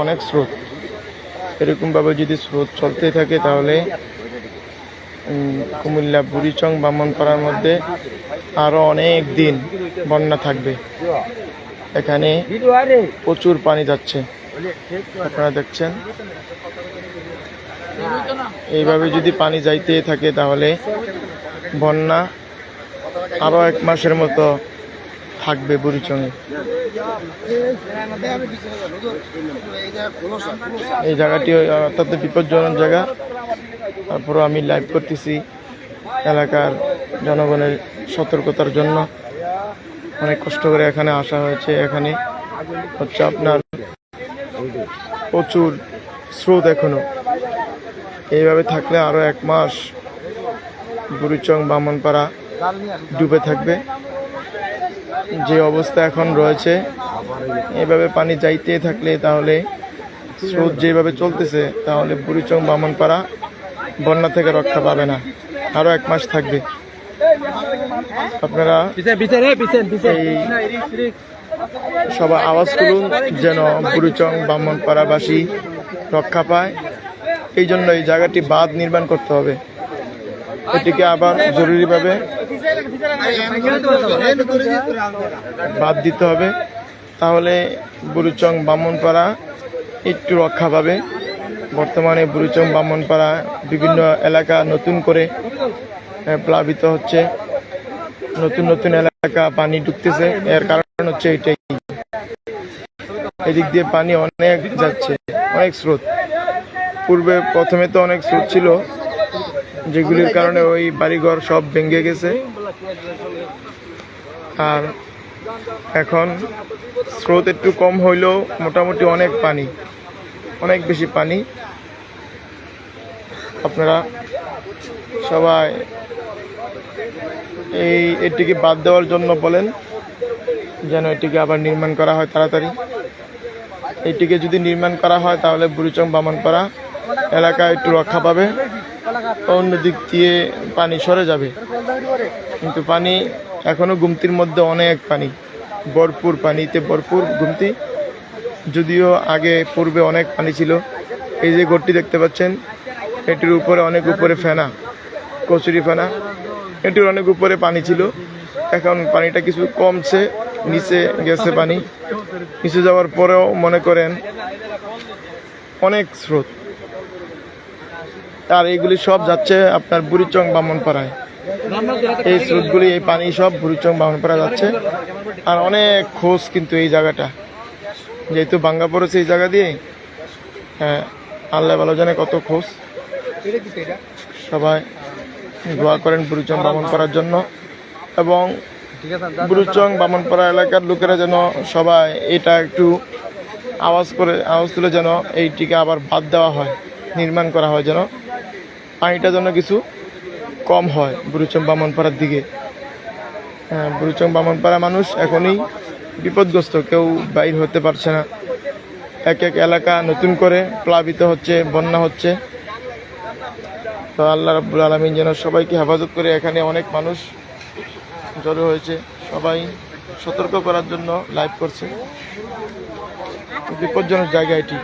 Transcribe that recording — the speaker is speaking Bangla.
অনেক স্রোত। এরকমভাবে যদি স্রোত চলতে থাকে তাহলে কুমিল্লা, বুড়িচং, বামনপাড়ার মধ্যে আরও অনেক দিন বন্যা থাকবে। এখানে প্রচুর পানি যাচ্ছে। আপনারা দেখছেন? এইভাবে যদি পানি যাইতে থাকে তাহলে বন্যা আরও এক মাসের মতো থাকবে বুড়িচংয়ে এই জায়গাটি অত্যন্ত বিপজ্জনক জায়গা। তারপরে আমি লাইভ করতেছি এলাকার জনগণের সতর্কতার জন্য। অনেক কষ্ট করে এখানে আসা হয়েছে। এখানে হচ্ছে আপনার প্রচুর স্রোত এখনও। এইভাবে থাকলে আরও এক মাস বুড়িচং বামনপাড়া ডুবে থাকবে। যে অবস্থা এখন রয়েছে এভাবে পানি যাইতে থাকলে তাহলে স্রোত যেভাবে চলতেছে তাহলে বুড়িচং বামনপাড়া বন্যা থেকে রক্ষা পাবে না। আরও এক মাস থাকবে। আপনারা এই সবাই আওয়াজ তুলুন যেন বুড়িচং ব্রাহ্মণপাড়াবাসী রক্ষা পায়। এই জন্য এই জায়গাটি বাঁধ নির্মাণ করতে হবে। এটিকে আবার জরুরিভাবে বাদ দিতে হবে। তাহলে বুড়িচং ব্রাহ্মণপাড়া একটু রক্ষা পাবে। বর্তমানে বুড়িচং ব্রাহ্মণপাড়া বিভিন্ন এলাকা নতুন করে প্লাবিত হচ্ছে। নতুন নতুন এলাকা পানি ঢুকতেছে। এর কারণ হচ্ছে এটাই। এদিক দিয়ে পানি অনেক যাচ্ছে, অনেক স্রোত। পূর্বে প্রথমে তো অনেক স্রোত ছিল যেগুলির কারণে ওই বাড়িঘর সব ভেঙে গেছে। আর এখন স্রোত একটু কম হইলেও মোটামুটি অনেক পানি, অনেক বেশি পানি। আপনারা সবাই এই এটিকে বাদ দেওয়ার জন্য বলেন, যেন এটিকে আবার নির্মাণ করা হয় তাড়াতাড়ি। এটিকে যদি নির্মাণ করা হয় তাহলে বুড়িচং বামনপাড়া এলাকা একটু রক্ষা পাবে। অন্য দিক দিয়ে পানি সরে যাবে। কিন্তু পানি এখনও গুমতির মধ্যে অনেক পানি। ভরপুর পানিতে ভরপুর গুমতি। যদিও আগে পূর্বে অনেক পানি ছিল। এই যে ঘরটি দেখতে পাচ্ছেন, এটির উপরে অনেক উপরে ফেনা, কচুরি ফেনা। এটির অনেক উপরে পানি ছিল। এখন পানিটা কিছু কমছে, নিচে গেছে পানি। নিচে যাওয়ার পরেও মনে করেন অনেক স্রোত। আর এইগুলি সব যাচ্ছে আপনার বুড়িচং বামনপাড়ায়। এই স্রোতগুলি, এই পানি সব বুড়িচং বামনপাড়া যাচ্ছে। আর অনেক খোঁজ কিন্তু এই জায়গাটা। যেহেতু বাঙ্গা পড়েছে এই জায়গা দিয়ে হ্যাঁ আল্লাহ ভালো জানে কত খোঁজ। সবাই দোয়া করেন বুড়িচং বামন করার জন্য। এবং বুড়িচং বামনপাড়া এলাকার লোকেরা যেন সবাই এটা একটু আওয়াজ করে, আওয়াজ তুলে যেন এইটিকে আবার বাদ দেওয়া হয়, নির্মাণ করা হয় যেন। পানিটা যেন কিছু কম হয় বুড়িচং বামনপাড়ার দিকে। হ্যাঁ বুড়িচং বামনপাড়া মানুষ এখনই বিপদগ্রস্ত, কেউ বাইর হতে পারছে না। এক এক এলাকা নতুন করে প্লাবিত হচ্ছে, বন্যা হচ্ছে। তো আল্লাহ রাব্বুল আলমিন যেন সবাইকে হেফাজত করে এখানে অনেক মানুষ জড়ো হয়েছে, সবাই সতর্ক করার জন্য লাইভ করছে। বিপজ্জনক জায়গা এটি।